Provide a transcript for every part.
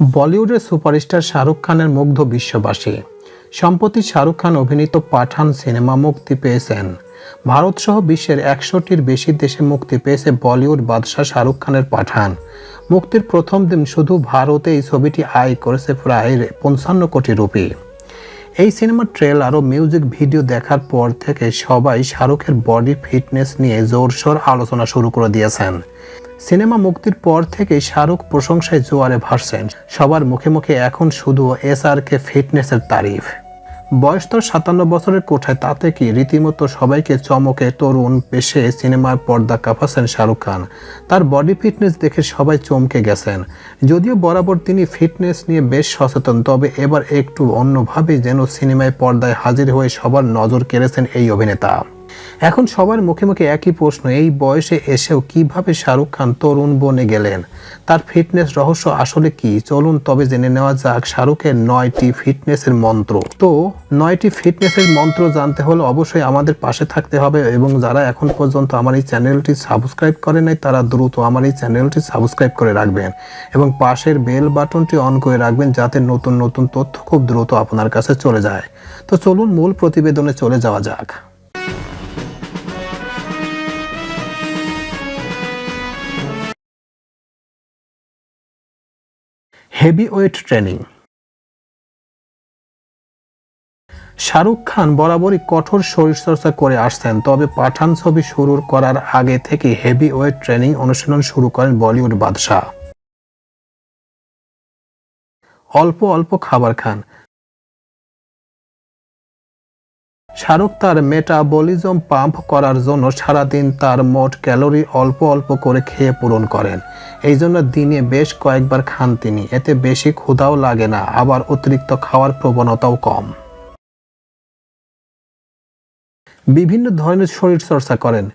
বলিউডের সুপারস্টার শাহরুখ খানের মুগ্ধ বিশ্ববাসী। সম্প্রতি শাহরুখ খান অভিনীত পাঠান সিনেমা মুক্তি পেয়েছেন। ভারতসহ বিশ্বের একশোটির বেশি দেশে মুক্তি পেয়েছে বলিউড বাদশাহ শাহরুখ খানের পাঠান। মুক্তির প্রথম দিন শুধু ভারতে এই ছবিটি আয় করেছে প্রায় পঞ্চান্ন কোটি রুপি। এই সিনেমার ট্রেলার ও মিউজিক ভিডিও দেখার পর থেকে সবাই শাহরুখের বডি ফিটনেস নিয়ে জোরসোর আলোচনা শুরু করে দিয়েছেন। সিনেমা মুক্তির পর থেকে শাহরুখ প্রশংসায় জোয়ারে ভাসছেন। সবার মুখে মুখে এখন শুধু এস আর কে ফিটনেসের তারিফ। বয়স তো সাতান্ন বছরের কোঠায়, তাতে কি রীতিমতো সবাইকে চমকে তরুণ পেশে সিনেমার পর্দা কাঁপাচ্ছেন শাহরুখ খান। তার বডি ফিটনেস দেখে সবাই চমকে গেছেন। যদিও বরাবর তিনি ফিটনেস নিয়ে বেশ সচেতন, তবে এবার একটু অন্যভাবে যেন সিনেমায় পর্দায় হাজির হয়ে সবার নজর কেড়েছেন এই অভিনেতা। এখন সবার মুখে মুখে একই প্রশ্ন, এই বয়সে এসেও কীভাবে শাহরুখ খান তরুণ বনে গেলেন? তার ফিটনেস রহস্য আসলে কি? চলুন তবে জেনে নেওয়া যাক শাহরুখের নয়টি ফিটনেসের মন্ত্র। তো, নয়টি ফিটনেসের মন্ত্র জানতে হলে অবশ্যই আমাদের পাশে থাকতে হবে এবং যারা এখন পর্যন্ত আমার এই চ্যানেলটি সাবস্ক্রাইব করে নাই, তারা দ্রুত আমার এই চ্যানেলটি সাবস্ক্রাইব করে রাখবেন এবং পাশের বেল বাটনটি অন করে রাখবেন যাতে নতুন নতুন তথ্য খুব দ্রুত আপনার কাছে চলে যায়। তো চলুন মূল প্রতিবেদনে চলে যাওয়া যাক। Heavy weight training. Shahrukh Khan বরাবরই কঠোর শরীরচর্চা করে আসছেন, তবে পাঠান ছবি শুরু করার আগে থেকে হেভি ওয়েট ট্রেনিং অনুশীলন শুরু করেন বলিউড বাদশাহ। অল্প অল্প খাবার খান। শাহরুখ তার মেটাবলিজম পাম্প করার জন্য সারাদিন তার মোট ক্যালোরি অল্প অল্প করে খেয়ে পূরণ করেন। এই জন্য দিনে বেশ কয়েকবার খান তিনি। এতে বেশি ক্ষুধাও লাগে না, আবার অতিরিক্ত খাওয়ার প্রবণতাও কম। বিভিন্ন ধরনের শরীরচর্চা করেন।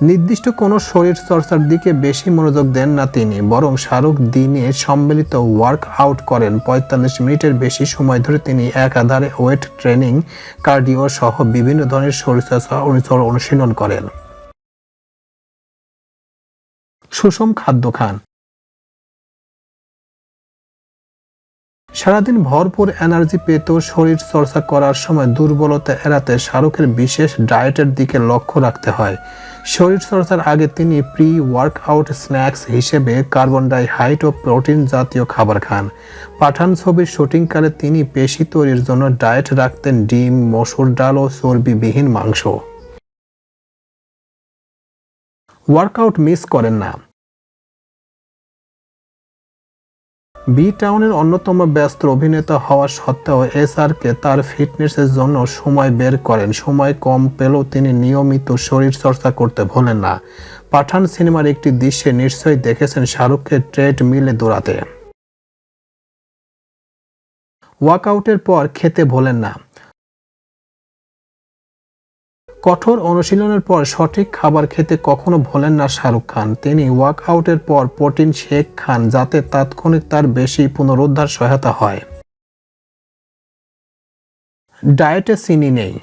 নির্দিষ্ট কোনো শরীর চর্চার দিকে বেশি মনোযোগ দেন না তিনি, বরং শাহরুখ দিনে সম্মিলিত ওয়ার্ক আউট করেন। পঁয়তাল্লিশ মিনিটের বেশি সময় ধরে তিনি একাধারে ওয়েট ট্রেনিং কার্ডিও সহ বিভিন্ন ধরনের শরীরচর্চা অনুশীলন করেন। সুষম খাদ্য খান। সারাদিন ভরপুর এনার্জি পেতেও শরীর চর্চা করার সময় দুর্বলতা এড়াতে শাহরুখের বিশেষ ডায়েটের দিকে লক্ষ্য রাখতে হয়। শরীর চর্চার আগে তিনি প্রি ওয়ার্কআউট স্ন্যাক্স হিসেবে কার্বন ডাইহাইড ও প্রোটিন জাতীয় খাবার খান। পাঠান ছবির শুটিংকালে তিনি পেশি তৈরির জন্য ডায়েট রাখতেন ডিম, মসুর ডাল ও চর্বিবিহীন মাংস। ওয়ার্কআউট মিস করেন না। বি টাউনের অন্যতম ব্যস্ত অভিনেতা হওয়া সত্ত্বেও এস কে তার ফিটনেসের জন্য সময় বের করেন। সময় কম পেলেও তিনি নিয়মিত শরীর চর্চা করতে ভোলেন না। পাঠান সিনেমার একটি দৃশ্যে নিশ্চয়ই দেখেছেন শাহরুখকে ট্রেড মিলে দৌড়াতে। ওয়ার্কআউটের পর খেতে ভোলেন না। কঠোর অনুশীলনের পর সঠিক খাবার খেতে কখনো ভোলেন না শাহরুখ খান। তিনি ওয়ার্কআউটের পর প্রোটিন শেক খান, যাতে তাৎক্ষণিক তার বেশি পুনরুদ্ধার সহায়তা হয়। ডায়েটে চিনি নেই।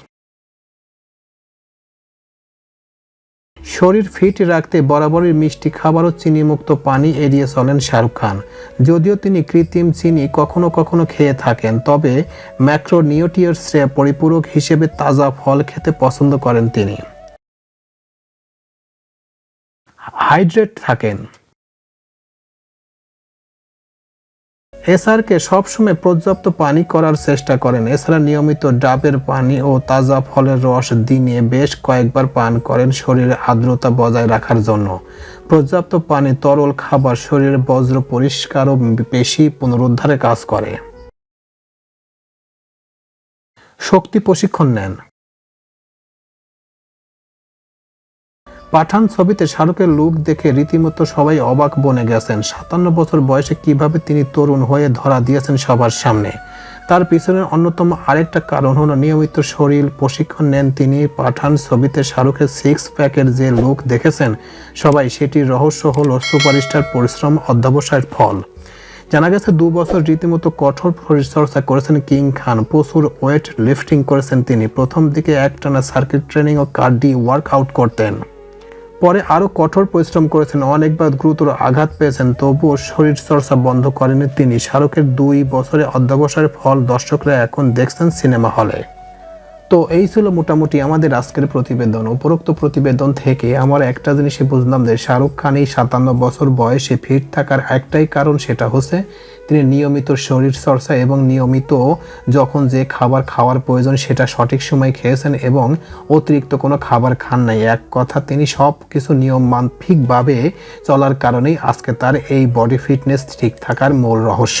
শরীর ফিট রাখতে বরাবরই মিষ্টি খাবার ও চিনিমুক্ত পানি এড়িয়ে চলেন শাহরুখ খান। যদিও তিনি কৃত্রিম চিনি কখনো কখনো খেয়ে থাকেন, তবে ম্যাক্রোনিউট্রিয়েন্টসে পরিপূরক হিসেবে তাজা ফল খেতে পছন্দ করেন তিনি। হাইড্রেট থাকেন। এসআরকে সবসময় পর্যাপ্ত পানি করার চেষ্টা করেন। এছাড়া নিয়মিত ডাবের পানি ও তাজা ফলের রস দিনে বেশ কয়েকবার পান করেন শরীরের আর্দ্রতা বজায় রাখার জন্য। পর্যাপ্ত পানি, তরল খাবার শরীরের বজ্র পরিষ্কার ও পেশি পুনরুদ্ধারে কাজ করে। শক্তি প্রশিক্ষণ নেন। পাঠান ছবিতে শাহরুখের লুক দেখে রীতিমতো সবাই অবাক বনে গেছেন। সাতান্ন বছর বয়সে কীভাবে তিনি তরুণ হয়ে ধরা দিয়েছেন সবার সামনে। তার পিছনের অন্যতম আরেকটা কারণ হলো নিয়মিত শরীর প্রশিক্ষণ নেন তিনি। পাঠান ছবিতে শাহরুখের সিক্স প্যাকের যে লুক দেখেছেন, সবাই সেটির রহস্য হলো সুপারস্টার পরিশ্রম অধ্যবসায়ের ফল। জানা গেছে, দু বছর রীতিমতো কঠোর পরিচর্যা করেছেন কিং খান। প্রচুর ওয়েট লিফটিং করেছেন তিনি। প্রথম দিকে একটানা সার্কিট ট্রেনিং ও কার্ডি ওয়ার্কআউট করতেন। পরে আরও কঠোর পরিশ্রম করেছেন। অনেকবার গুরুতর আঘাত পেয়েছেন, তবুও শরীর চর্চা বন্ধ করেনি তিনি। শাহরুখের দুই বছরে অধ্যবসায়ের ফল দর্শকরা এখন দেখছেন সিনেমা হলে। তো এই ছিল মোটামুটি আমাদের আজকের প্রতিবেদন। উপরোক্ত প্রতিবেদন থেকে আমার একটা জিনিসই বুঝলাম যে শাহরুখ খান এই সাতান্ন বছর বয়সে ফিট থাকার একটাই কারণ সেটা হচ্ছে তিনি নিয়মিত শরীর চর্চা এবং নিয়মিত যখন যে খাবার খাওয়ার প্রয়োজন সেটা সঠিক সময় খেয়েছেন এবং অতিরিক্ত কোনো খাবার খান নাই। এক কথা, তিনি সব কিছু নিয়ম মাফিকভাবে চলার কারণেই আজকে তার এই বডি ফিটনেস ঠিক থাকার মূল রহস্য।